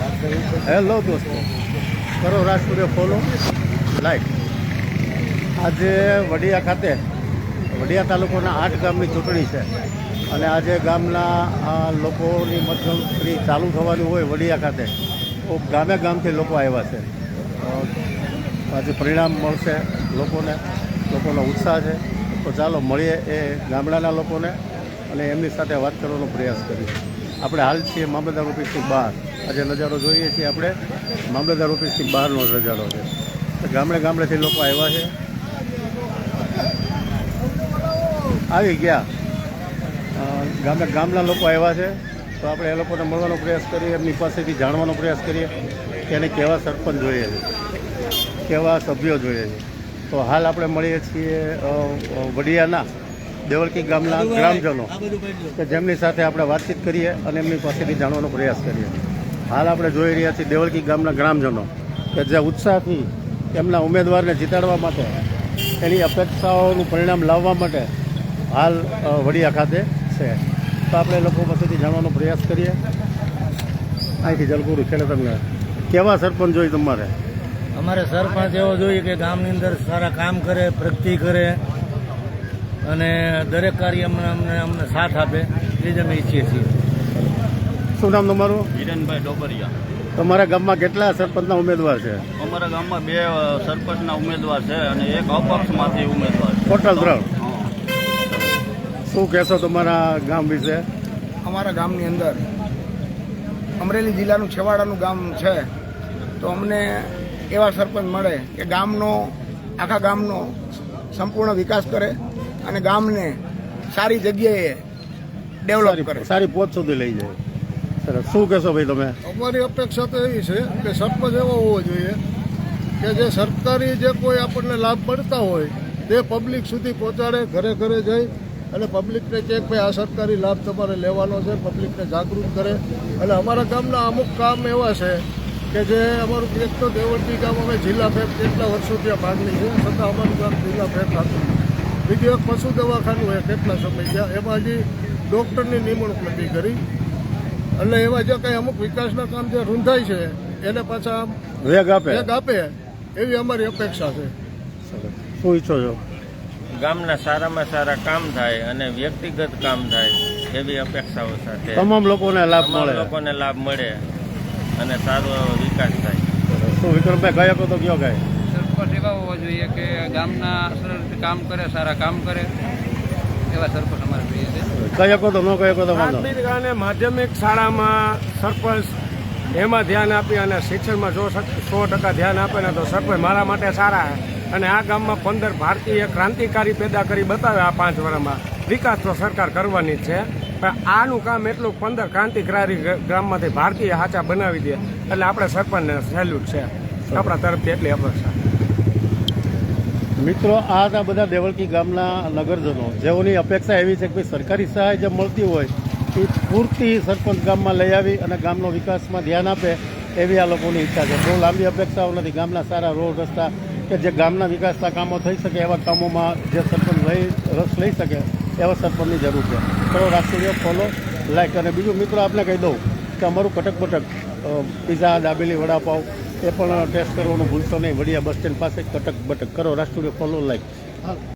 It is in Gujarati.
હેલો દોસ્તો. કરો રાષ્ટ્રીય ફોલો લાઈક. આજે વડિયા ખાતે, વડિયા તાલુકાના આઠ ગામની ચૂંટણી છે. અને આજે ગામના લોકોની મતગણતરી ચાલુ થવાની હોય વડિયા ખાતે ગામે ગામથી લોકો આવ્યા છે. આજે પરિણામ મળશે લોકોને, લોકોનો ઉત્સાહ છે. તો ચાલો મળીએ એ ગામડાના લોકોને અને એમની સાથે વાત કરવાનો પ્રયાસ કરીએ. આપણે હાલ છીએ મામલતદાર ઓફિસથી બહાર. આજે નજારો જોઈએ છીએ આપણે. મામલતદાર ઓફિસથી બહારનો નજારો છે. ગામડે ગામડેથી લોકો આવ્યા છે. આવી ગયા. ગામે ગામના લોકો આવ્યા છે. તો આપણે એ લોકોને મળવાનો પ્રયાસ કરીએ, એમની પાસેથી જાણવાનો પ્રયાસ કરીએ કે એને કેવા સરપંચ જોઈએ છે. કેવા સભ્યો જોઈએ છે. તો હાલ આપણે મળીએ છીએ વડિયાના. દેવળકી ગામના ગ્રામજનો કે જેમની સાથે આપણે વાતચીત કરીએ અને એમની પાસેથી જાણવાનો પ્રયાસ કરીએ. હાલ આપણે જોઈ રહ્યા છીએ દેવળકી ગામના ગ્રામજનો કે જે ઉત્સાહથી એમના ઉમેદવારને જીતાડવા માટે, એની અપેક્ષાઓનું પરિણામ લાવવા માટે હાલ વડીયા ખાતે છે. તો આપણે લોકો પાસેથી જાણવાનો પ્રયાસ કરીએ. અહીંથી જલપુરું છે તમને. કેવા સરપંચ જોઈએ તમારે? અમારે સરપંચ એવો જોઈએ કે ગામની અંદર સારા કામ કરે, પ્રગતિ કરે. અને દરેક કાર્યમાં અમને અમને સાથ આપે એ જ અમે ઈચ્છીએ છીએ. શું નામ તમારું? હિરેનભાઈ ડોબરિયા. તમારા ગામમાં કેટલા સરપંચના ઉમેદવાર છે? અમારા ગામમાં બે સરપંચના ઉમેદવાર છે અને એક અપક્ષમાંથી ઉમેદવાર છે. ટોટલ ત્રણ શું કહેશો તમારા ગામ વિશે? અમારા ગામની અંદર અમરેલી જિલ્લાનું છેવાડાનું ગામ છે તો અમને એવા સરપંચ મળે કે ગામનો આખા ગામનો સંપૂર્ણ વિકાસ કરે અને ગામને સારી જગ્યાએ ડેવલપ કરે. સારી પહોંચ સુધી લઈ જાય. સરસ. શું કહેશો ભાઈ તમે? અમારી અપેક્ષા તો એવી છે કે સરપંચ એવો હોવો જોઈએ કે જે સરકારી જે કોઈ આપણને લાભ મળતા હોય તે પબ્લિક સુધી પહોંચાડે ઘરે ઘરે જઈ અને પબ્લિકને કહે કે ભાઈ આ સરકારી લાભ તમારે લેવાનો છે પબ્લિકને જાગૃત કરે. અને અમારા ગામના અમુક કામ એવા છે કે જે અમારું એક તો દેવળતી ગામ અમે જિલ્લા ફેક કેટલા વર્ષોથી ત્યાં ભાગલી છે છતાં અમારું ગામ જિલ્લા ફેક થતું બીજું એક પશુ દવાખાનું હોય કેટલા સમય ગયા. એમાં હજી ડૉક્ટરની નિમણૂક નથી કરી. એટલે એવા જે કંઈ અમુક વિકાસના કામ જે રૂંધાય છે એને પાછા આમ વેગ આપે. વેગ આપે એવી અમારી અપેક્ષા છે. શું ઈચ્છો છો? ગામના સારામાં સારા કામ થાય અને વ્યક્તિગત કામ થાય એવી અપેક્ષાઓ સાથે. તમામ લોકોને લાભ મળે. લોકોને લાભ મળે અને સારો એવો વિકાસ થાય. શું વિક્રમભાઈ કહો તો કયો કાંઈ સરપંચ એવા હોવા જોઈએ કે ગામના સરળ રીતે કામ કરે સારા કામ કરે એવા સરપંચ અમારે જોઈએ છે. તો ન કહો તો વાંધો? અને માધ્યમિક શાળામાં સરપંચ એમાં ધ્યાન આપી અને શિક્ષણમાં જો સો ટકા ધ્યાન આપે ને તો સરપંચ મારા માટે સારા છે. અને આ ગામમાં પંદર ભારતીય ક્રાંતિકારી પેદા કરી બતાવે આ પાંચ વર્ષમાં. વિકાસ તો સરકાર કરવાની જ છે. પણ આનું કામ એટલું પંદર ક્રાંતિકારી ગામમાંથી ભારતીય હાચા બનાવી દે. એટલે આપણે સરપંચને સેલ્યુટ છે. આપણા તરફથી એટલી અપેક્ષા. મિત્રો આ બધા દેવળકી ગામના નગરજનો જેઓની અપેક્ષા એવી છે કે સરકારી સહાય જે મળતી હોય એ પૂરતી સરપંચ ગામમાં લઈ આવી અને ગામનો વિકાસમાં ધ્યાન આપે એવી આ લોકોની ઈચ્છા છે. બહુ લાંબી અપેક્ષાઓ નથી. ગામના સારા રોડ રસ્તા કે જે ગામના વિકાસના કામો થઈ શકે એવા કામોમાં જે સરપંચ લઈ રસ લઈ શકે એવા સરપંચની જરૂર છે. ચલો રાષ્ટ્રીય ફોલો લાઈક અને બીજું મિત્રો આપને કહી દઉં કે અમારું કટક બટક અ, પીઝા દાબેલી વડાપાવ એ પણ ટેસ્ટ કરવાનું ભૂલશો નહીં. વડિયા બસ સ્ટેન્ડ પાસે કટક બટક કરો. રાષ્ટ્રીય ફોલો લાઈક